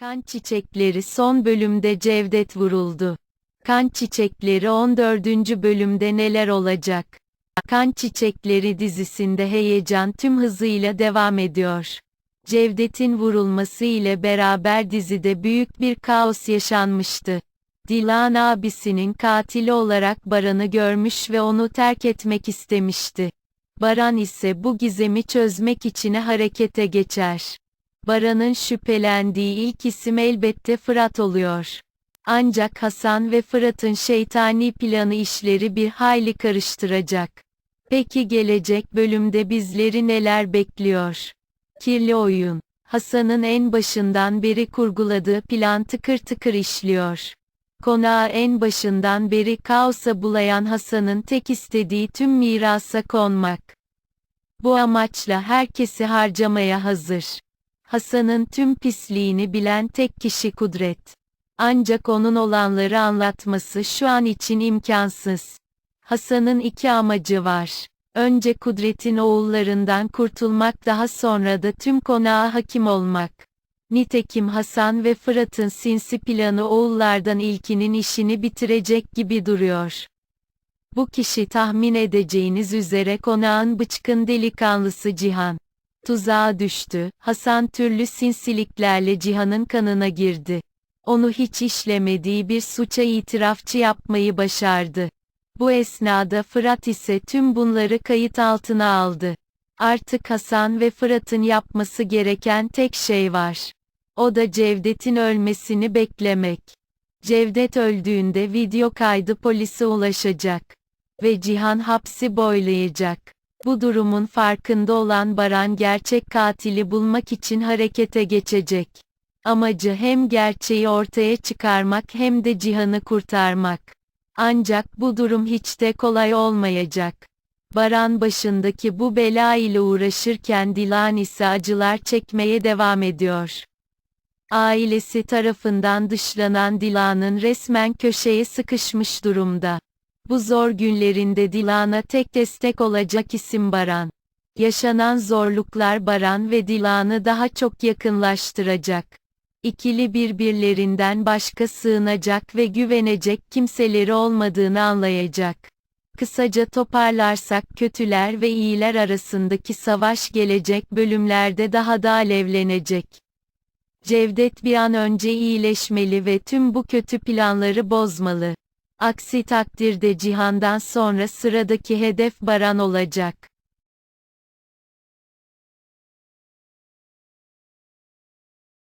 Kan Çiçekleri son bölümde Cevdet vuruldu. Kan Çiçekleri 14. bölümde neler olacak? Kan Çiçekleri dizisinde heyecan tüm hızıyla devam ediyor. Cevdet'in vurulması ile beraber dizide büyük bir kaos yaşanmıştı. Dilan abisinin katili olarak Baran'ı görmüş ve onu terk etmek istemişti. Baran ise bu gizemi çözmek için harekete geçer. Baran'ın şüphelendiği ilk isim elbette Fırat oluyor. Ancak Hasan ve Fırat'ın şeytani planı işleri bir hayli karıştıracak. Peki gelecek bölümde bizleri neler bekliyor? Kirli oyun. Hasan'ın en başından beri kurguladığı plan tıkır tıkır işliyor. Konağı en başından beri kaosa bulayan Hasan'ın tek istediği tüm mirasa konmak. Bu amaçla herkesi harcamaya hazır. Hasan'ın tüm pisliğini bilen tek kişi Kudret. Ancak onun olanları anlatması şu an için imkansız. Hasan'ın iki amacı var. Önce Kudret'in oğullarından kurtulmak daha sonra da tüm konağa hakim olmak. Nitekim Hasan ve Fırat'ın sinsi planı oğullardan ilkinin işini bitirecek gibi duruyor. Bu kişi tahmin edeceğiniz üzere konağın bıçkın delikanlısı Cihan. Tuzağa düştü, Hasan türlü sinsiliklerle Cihan'ın kanına girdi. Onu hiç işlemediği bir suça itirafçı yapmayı başardı. Bu esnada Fırat ise tüm bunları kayıt altına aldı. Artık Hasan ve Fırat'ın yapması gereken tek şey var. O da Cevdet'in ölmesini beklemek. Cevdet öldüğünde video kaydı polise ulaşacak. Ve Cihan hapsi boylayacak. Bu durumun farkında olan Baran gerçek katili bulmak için harekete geçecek. Amacı hem gerçeği ortaya çıkarmak hem de Cihan'ı kurtarmak. Ancak bu durum hiç de kolay olmayacak. Baran başındaki bu bela ile uğraşırken Dilan ise acılar çekmeye devam ediyor. Ailesi tarafından dışlanan Dilan'ın resmen köşeye sıkışmış durumda. Bu zor günlerinde Dilan'a tek destek olacak isim Baran. Yaşanan zorluklar Baran ve Dilan'ı daha çok yakınlaştıracak. İkili birbirlerinden başka sığınacak ve güvenecek kimseleri olmadığını anlayacak. Kısaca toparlarsak kötüler ve iyiler arasındaki savaş gelecek bölümlerde daha da alevlenecek. Cevdet bir an önce iyileşmeli ve tüm bu kötü planları bozmalı. Aksi takdirde Cihan'dan sonra sıradaki hedef Baran olacak.